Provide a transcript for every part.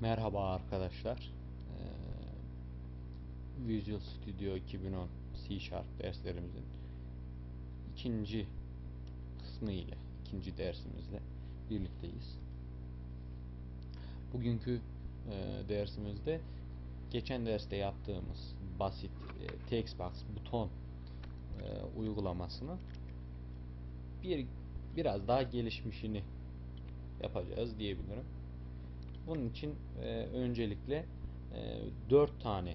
Merhaba arkadaşlar. Ee, Visual Studio 2010 C Sharp derslerimizin ikinci kısmı ile, ikinci dersimizle birlikteyiz. Bugünkü e, dersimizde geçen derste yaptığımız basit e, textbox buton e, uygulamasını bir biraz daha gelişmişini yapacağız diyebilirim. Bunun için e, öncelikle e, 4 tane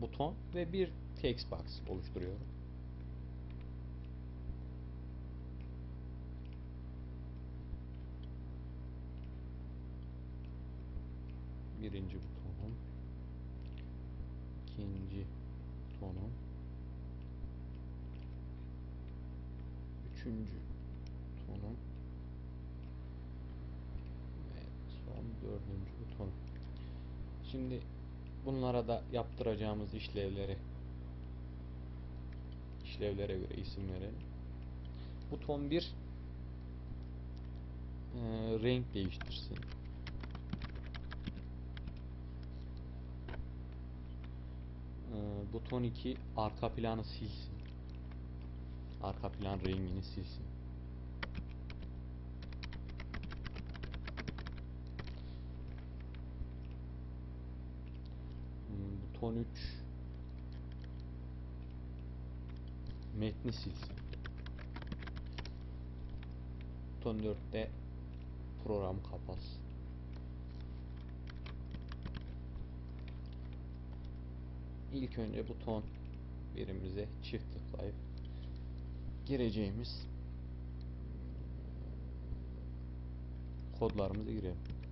buton ve bir text box oluşturuyorum. Birinci butonum, ikinci butonum, üçüncü butonum ve son dördüncü buton. Şimdi bunlara da yaptıracağımız işlevleri işlevlere göre isim verelim. Buton 1 e, renk değiştirsin. E, buton 2 arka planı silsin. Arka plan rengini silsin. Hmm, Buton 3 metni silsin. Buton 4'te program kapatsın. İlk önce buton birimize çift tıklayıp gireceğimiz kodlarımızı girelim.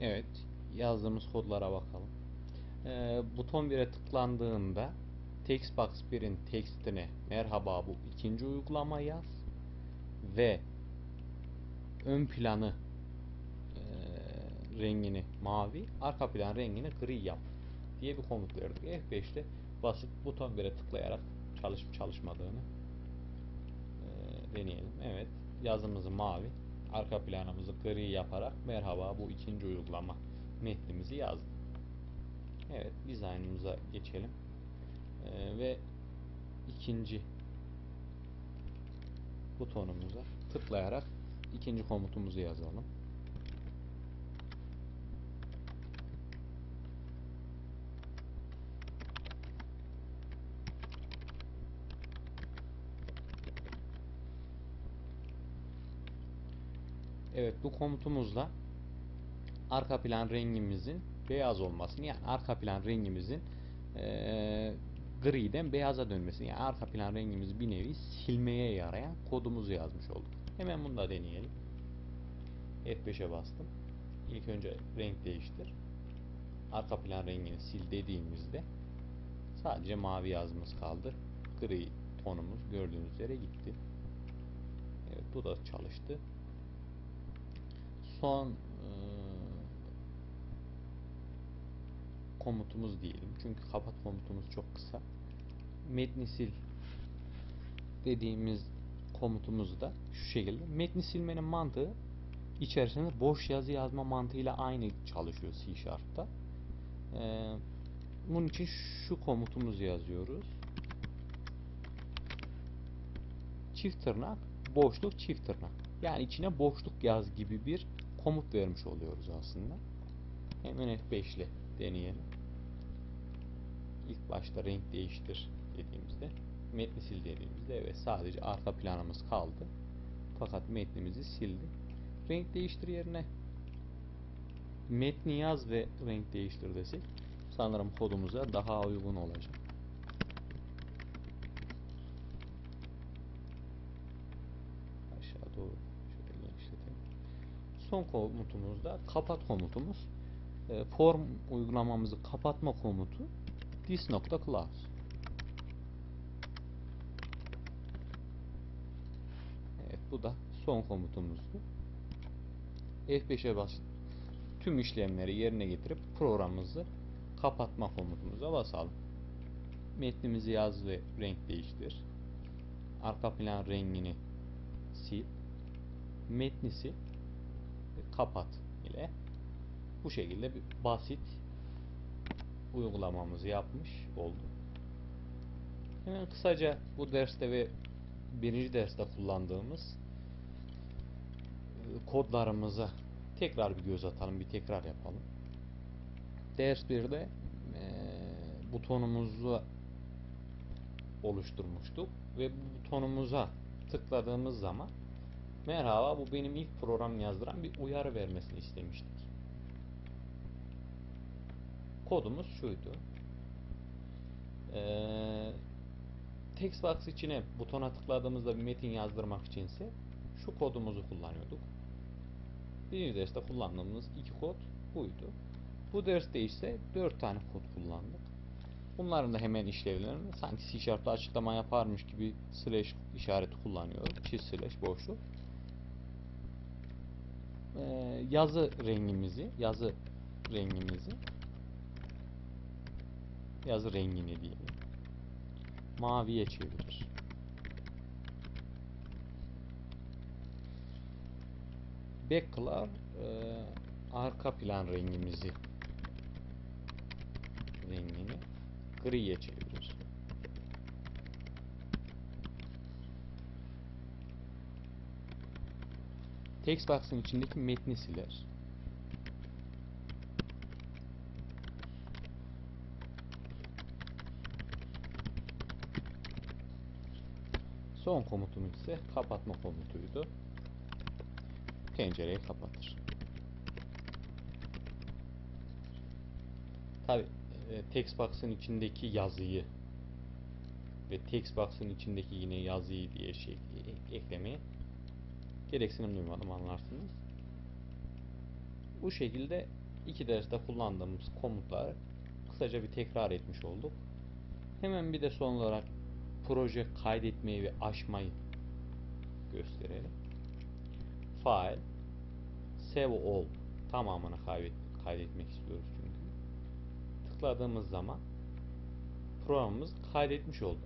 Evet, yazdığımız kodlara bakalım. Ee, buton 1'e tıklandığında Textbox 1'in tekstine merhaba bu ikinci uygulama yaz ve ön planı e, rengini mavi, arka plan rengini gri yap diye bir komut verdik. F5'te basit buton 1'e tıklayarak çalışıp çalışmadığını e, deneyelim. Evet, yazımızı mavi, arka planımızı gri yaparak merhaba bu ikinci uygulama metnimizi yazdık. Evet dizaynımıza geçelim. Ee, ve ikinci butonumuza tıklayarak ikinci komutumuzu yazalım. Evet bu komutumuzla arka plan rengimizin beyaz olmasını yani arka plan rengimizin e, griden beyaza dönmesini yani arka plan rengimizi bir nevi silmeye yarayan kodumuzu yazmış olduk. Hemen bunu da deneyelim. F5'e bastım. İlk önce renk değiştir. Arka plan rengini sil dediğimizde sadece mavi yazımız kaldı. Gri tonumuz gördüğünüz üzere gitti. Evet bu da çalıştı son komutumuz diyelim. Çünkü kapat komutumuz çok kısa. Metni sil dediğimiz komutumuz da şu şekilde. Metni silmenin mantığı içerisinde boş yazı yazma mantığıyla aynı çalışıyor C Sharp'ta. Ee, bunun için şu komutumuzu yazıyoruz. Çift tırnak, boşluk, çift tırnak. Yani içine boşluk yaz gibi bir komut vermiş oluyoruz aslında. Hemen F5 ile deneyelim. ilk başta renk değiştir dediğimizde metni sil dediğimizde evet sadece arka planımız kaldı. Fakat metnimizi sildi. Renk değiştir yerine metni yaz ve renk değiştir desek sanırım kodumuza daha uygun olacak. Son komutumuzda kapat komutumuz. E, form uygulamamızı kapatma komutu this.class Evet bu da son komutumuzdu. F5'e basıp tüm işlemleri yerine getirip programımızı kapatma komutumuza basalım. Metnimizi yaz ve renk değiştir. Arka plan rengini sil. Metni sil. Kapat ile bu şekilde bir basit uygulamamızı yapmış olduk. Hemen kısaca bu derste ve birinci derste kullandığımız e, kodlarımıza tekrar bir göz atalım, bir tekrar yapalım. Ders 1'de e, butonumuzu oluşturmuştuk ve bu butonumuza tıkladığımız zaman merhaba bu benim ilk program yazdıran bir uyarı vermesini istemiştik. Kodumuz şuydu. Ee, Textbox içine butona tıkladığımızda bir metin yazdırmak içinse şu kodumuzu kullanıyorduk. Birinci derste kullandığımız iki kod buydu. Bu derste ise dört tane kod kullandık. Bunların da hemen işlevlerini sanki C Sharp'ta açıklama yaparmış gibi slash işareti kullanıyorum. Çift slash boşluk. Ee, yazı rengimizi, yazı rengimizi yazı rengini diyelim. Maviye çevirir. Backcolor e, arka plan rengimizi rengini griye çevirir. Textbox'ın içindeki metni siler. Son komutumuz ise kapatma komutuydu. Pencereyi kapatır. Tabi e, textbox'ın içindeki yazıyı ve textbox'ın içindeki yine yazıyı diye şey e- eklemeye gereksinim duymadım anlarsınız. Bu şekilde iki derste kullandığımız komutları kısaca bir tekrar etmiş olduk. Hemen bir de son olarak proje kaydetmeyi ve açmayı gösterelim. File Save All tamamını kaydet, kaydetmek istiyoruz çünkü. Tıkladığımız zaman programımız kaydetmiş oldu.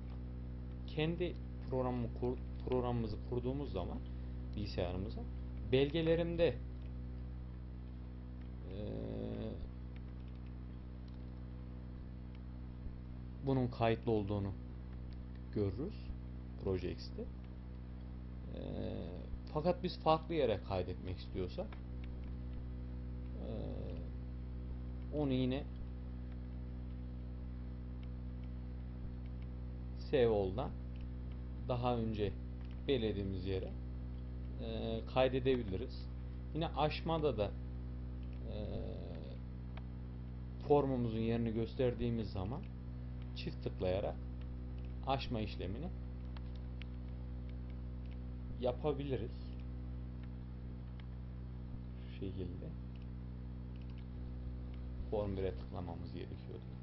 Kendi programı kur, programımızı kurduğumuz zaman bilgisayarımıza belgelerimde eee, bunun kayıtlı olduğunu görürüz Projex'te. Ee, fakat biz farklı yere kaydetmek istiyorsak onu yine Save All'dan daha önce belirlediğimiz yere ee, kaydedebiliriz. Yine aşmada da ee, formumuzun yerini gösterdiğimiz zaman çift tıklayarak açma işlemini yapabiliriz. Şu şekilde. Form 1'e tıklamamız gerekiyordu.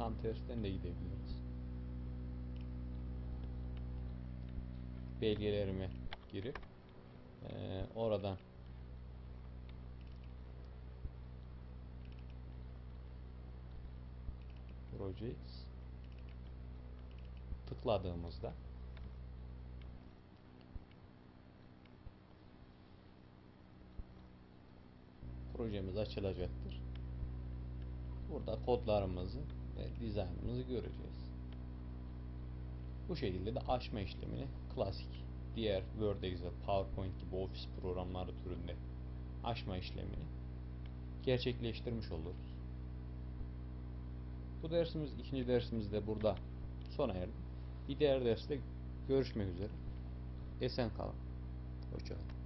Tam tersten de gidebiliriz. Belgelerime girip ee, oradan Projects tıkladığımızda projemiz açılacaktır. Burada kodlarımızı ve dizaynımızı göreceğiz. Bu şekilde de açma işlemini klasik diğer Word, Excel, PowerPoint gibi ofis programları türünde açma işlemini gerçekleştirmiş oluruz. Bu dersimiz, ikinci dersimiz de burada sona erdi. Bir diğer derste görüşmek üzere. Esen kalın. Hoşçakalın.